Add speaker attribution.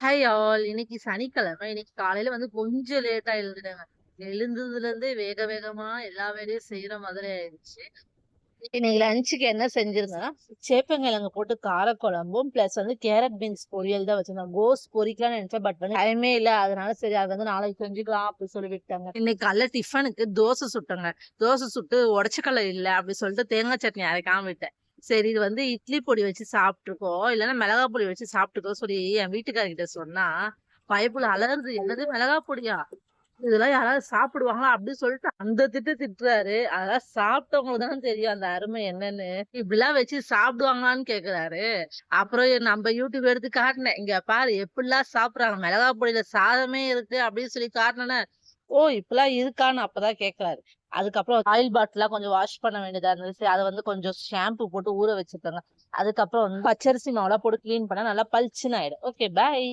Speaker 1: Hi all இன்னைக்கு சனிக்கிழமை. இன்னைக்கு காலையில வந்து கொஞ்சம் லேட்டா எழுந்துட்டேங்க. எழுந்ததுல இருந்தே வேக வேகமா எல்லா வேலையும் செய்யற மாதிரி ஆயிடுச்சு. இன்னைக்கு லஞ்சுக்கு என்ன செஞ்சிருந்தேன்னா சேப்பங்கிழங்கு போட்டு காரக்குழம்பும் பிளஸ் வந்து கேரட் பீன்ஸ் பொரியல் தான் வச்சிருந்தேன் கோஸ் பொரிக்கலாம்னு நினைச்சேன் பட் வந்து டைமே இல்ல. அதனால சரி அது வந்து நாளைக்கு செஞ்சுக்கலாம் அப்படின்னு சொல்லி விட்டாங்க இன்னைக்கு காலைல டிஃபனுக்கு தோசை சுட்டங்க. தோசை சுட்டு உடச்சக்கடலை இல்ல அப்படி சொல்லிட்டு தேங்காய் சட்னி அரைக்காம விட்டேன். சரி இது வந்து இட்லி பொடி வச்சு சாப்பிட்டுக்கோ இல்லைன்னா மிளகா பொடி வச்சு சாப்பிட்டுக்கோ சொல்லி என் வீட்டுக்காரர்கிட்ட சொன்னா பயப்புல அலருது என்னது மிளகா பொடியா? இதெல்லாம் யாராவது சாப்பிடுவாங்களா? அப்படின்னு சொல்லிட்டு அந்த திட்டு திட்டுறாரு. அதெல்லாம் சாப்பிட்டவங்களுக்கு தானே தெரியும் அந்த அருமை என்னன்னு. இப்படிலாம் வச்சு சாப்பிடுவாங்களான்னு கேக்குறாரு. அப்புறம் நம்ம யூடியூப் எடுத்து காட்டினேன். இங்க பாரு எப்படிலாம் சாப்பிடுறாங்க? மிளகா பொடியில சாதமே இருக்கு. அப்படின்னு சொல்லி காட்டினேன் ஓ இப்பெல்லாம் இருக்கான்னு அப்பதான் கேக்குறாரு. அதுக்கப்புறம் ஆயில் பாட்டிலாம் கொஞ்சம் வாஷ் பண்ண வேண்டியதா இருந்துச்சு. அதை வந்து கொஞ்சம் ஷாம்பு போட்டு ஊற வச்சிருக்காங்க அதுக்கப்புறம் வந்து பச்சரிசி மாவுலாம் போட்டு கிளீன் பண்ணா நல்லா பளிச்சுன்னு ஆயிடும். Okay bye